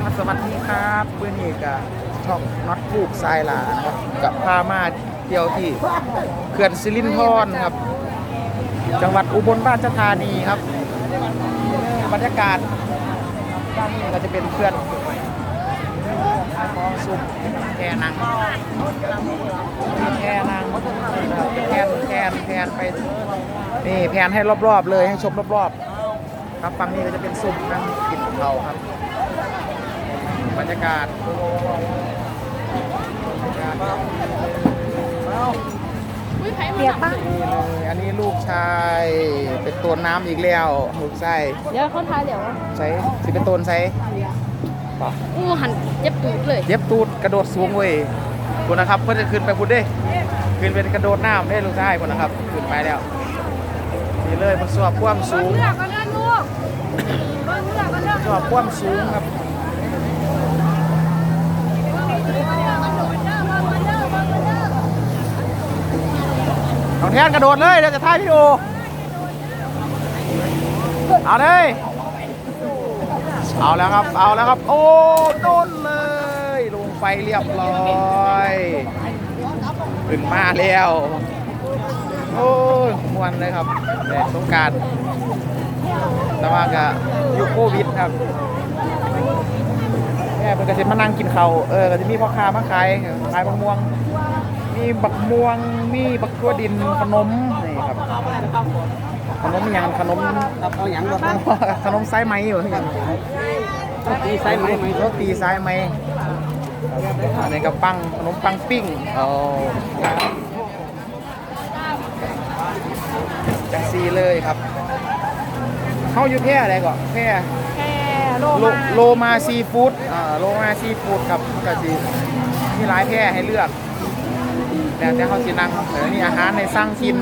ครับสวัสดีครับเพื่อนนี่กับช่องน็อตลูกทรายหลานะครับกับพามาเที่ยวที่เขื่อนสิรินธรครับ จังหวัดอุบลราชธานีครับบรรยากาศด้านนี้ก็จะเป็นเขื่อนคลองสุขแค่นางแค่นางนะครับแพนแพนแพนไปนี่แพนให้รอบๆเลยให้ชมรอบๆครับฝั่งนี้ก็จะเป็นซุ้มนั่งกินเขาครับ รรยากาศบรรยากาศเปียกบ้างนี่เลยอันนี้ลูกชาย เป็นตัวน้ำอีกแล้วลูกชายเดี๋ยวเขาทายเดี๋ยวใช้สิเป็นตัวใช้อู้หันเย็บตูดเลย เย็บตูดกระโดดสูงเว้ยคุณนะครับ เพื่อจะขึ้นไปคุณเด้ขึ้นเป็นกระโดดน้ำได้ลูกชายคุณนะครับ ขึ้นไปแล้วนี่เลยมันสวบความสูงเลือกก็เลือกลูกเลือกก็เลือกสวบความสูงครับ น้องแทนกระโดดเลยเดี๋ยวจะถ่ายวิดีโอเอาเลย เอาแล้วครับ เอาแล้วครับ โอ้โดนเลย ลงไปเรียบร้อยขึ้นมาแล้ว โอ้ยมวนเลยครับแต่สงการแต่ว่าก็ยุคโควิดครับแม่เป็นกระสิมานั่งกินเขาเออก็จะมีพ่อค้ามาขายขายมะม่วง มีบักม่วง มีบักตัวดิน ขนม นี่ครับ ขนมอหย่างขนมเอาหยังบ่ขนมไส้ไหมอยู่ที่ยังตีไซไหมไหมโรตีไส้ไหมอันนี้กับปังขนมปังปิ้งเอาจังซีเลยครับ เข้าอยู่แพร่อะไรก่อนแพร่แค่โลโลมาโลมาซีฟู้ดอ่าโลมาซีฟู้ดครับก็สิมีหลายแพร่ให้เลือก แต่แต่เขาสินั่งเออนี่อาหารในสร้างกิน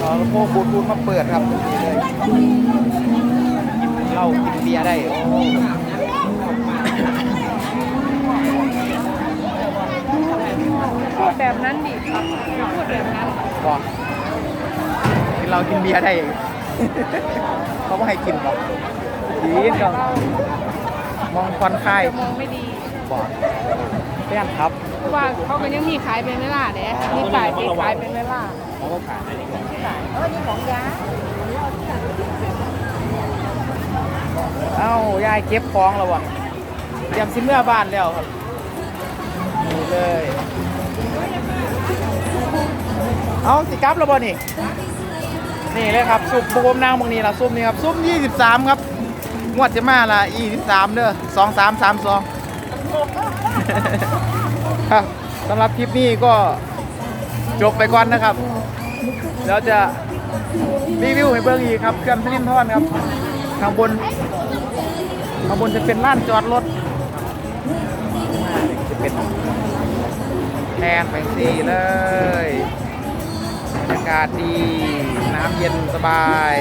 เอาโค้บูดบูดมาเปิดครับนี่เลยกินเหล้ากินเบียร์ได้โอ้พูดแบบนั้นดิพูดแบบนั้นบอกกินเหล้ากินเบียร์ได้ เขาไม่ให้กินบอกดีก็มองควันคายมองไม่ดีบอก เพื่อนครับเพราะว่าเขาก็ยังมีขายเป็นเวลาเด้มีฝ่ายเป็นขายเป็นเวลาเขาก็ขายเออนี่ของยาเอ้ายายเก็บของแล้ววะเตรียมสิเมื่อบ้านแล้วครับนี่เลยเอาสิกลับแล้วบ่นี่นี่เลยครับซุปบูมนางบางนี้ละซุปนี่ครับซุป23 ครับงวดจะมาละ23เด้อ2332 ครับสำหรับคลิปนี้ก็จบไปก่อนนะครับ แล้วจะรีวิวให้เบิ่งอีกครับเครื่องพลินทอนครับข้างบนข้างบนจะเป็นล้านจอดรถจะเป็นแทนไปสี่เลยบรรยากาศดี น้ำเย็นสบาย